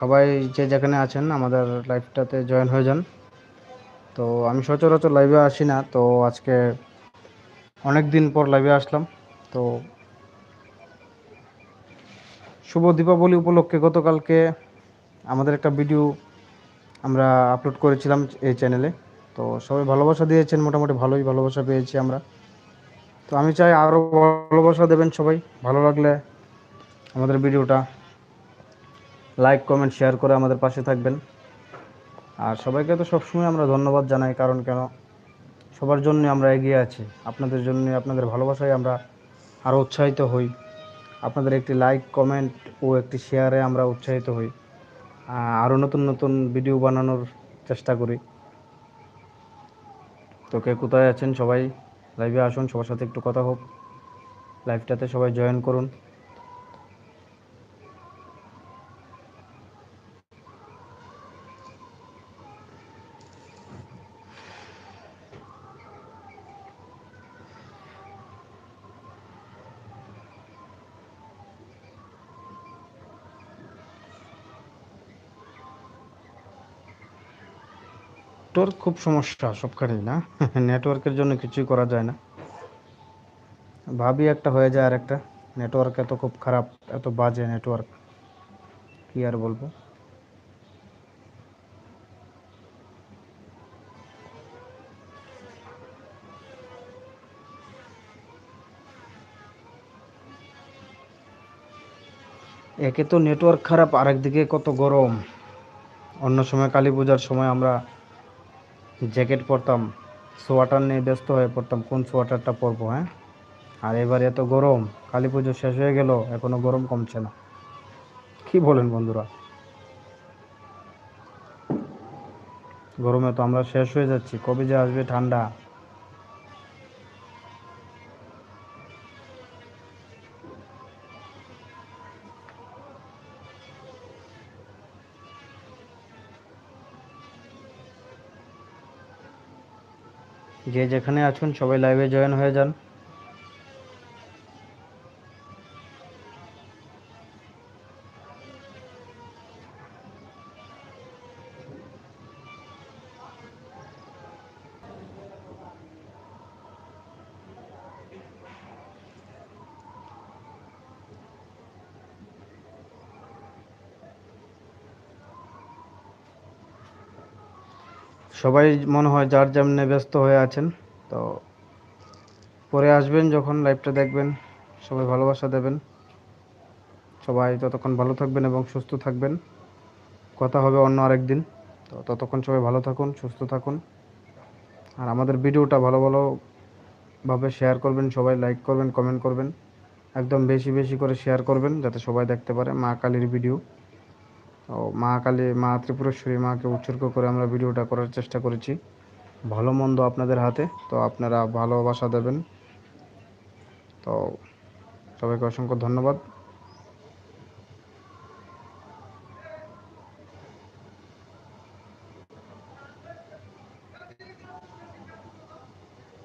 সবাই যে যেখানে আছেন, আমাদের লাইভটাতে জয়েন হয়ে যান। তো আমি সচরাচর লাইভে আসি না, তো আজকে অনেক দিন পর লাইভে আসলাম। তো শুভ দীপাবলি উপলক্ষে গতকালকে আমাদের একটা ভিডিও আমরা আপলোড করেছিলাম এই চ্যানেলে তো সবাই ভালোবাসা দিয়েছেন, মোটামুটি ভালোই ভালোবাসা পেয়েছি আমরা। তো আমি চাই আরও ভালোবাসা দেবেন সবাই। ভালো লাগলে আমাদের ভিডিওটা লাইক কমেন্ট শেয়ার করে আমাদের পাশে থাকবেন। আর সবাইকে তো সবসময় আমরা ধন্যবাদ জানাই, কারণ কেন? সবার জন্য আমরা এগিয়ে আছি। আপনাদের জন্য আপনাদের ভালোবাসায় আমরা আরও উৎসাহিত হই। আপনাদের একটি লাইক কমেন্ট ও একটি শেয়ারে আমরা উৎসাহিত হই। আরও নতুন নতুন ভিডিও বানানোর চেষ্টা করি। তো কে কোথায় আছেন সবাই? লাইভে আসুন, সবার সাথে একটু কথা হোক। লাইভটাতে সবাই জয়েন করুন। নেটওয়ার্ক খুব সমস্যা সবখানেই, না? নেটওয়ার্কের জন্য কিছুই করা যায় না। ভাবি একটা হয়ে যায় আর একটা নেটওয়ার্ক এত খুব খারাপ, এত বাজে নেটওয়ার্ক কি আর বলব? একে তো নেটওয়ার্ক খারাপ, আরেকদিকে কত গরম। অন্য সময় কালী পূজার সময় আমরা জ্যাকেট পরতাম, সোয়াটার নিয়ে ব্যস্ত হয়ে পড়তাম, কোন সোয়াটারটা পরবো হ্যাঁ? আর এবার এত গরম, কালী পুজো শেষ হয়ে গেল এখনও গরম কমছে না। কি বলেন বন্ধুরা? গরমে তো আমরা শেষ হয়ে যাচ্ছি, কবে যে আসবে ঠান্ডা? যে যেখানে আছেন সবাই লাইভে জয়েন হয়ে যান। সবাই মনে হয় যার যেমনি ব্যস্ত হয়ে আছেন, তো পরে আসবেন যখন লাইভটা দেখবেন, সবাই ভালোবাসা দেবেন। সবাই ততক্ষণ ভালো থাকবেন এবং সুস্থ থাকবেন। কথা হবে অন্য আরেক দিন, তো ততক্ষণ সবাই ভালো থাকুন, সুস্থ থাকুন। আর আমাদের ভিডিওটা ভালো ভালোভাবে শেয়ার করবেন, সবাই লাইক করবেন কমেন্ট করবেন। একদম বেশি বেশি করে শেয়ার করবেন, যাতে সবাই দেখতে পারে মা কালীর ভিডিও মা কালী, মা ত্রিপুরেশ্বরী মাকে উৎসর্গ করে আমরা ভিডিওটা করার চেষ্টা করেছি। ভালো মন্দ আপনাদের হাতে, তো আপনারা ভালোবাসা দেবেন। তো সবাইকে অসংখ্য ধন্যবাদ।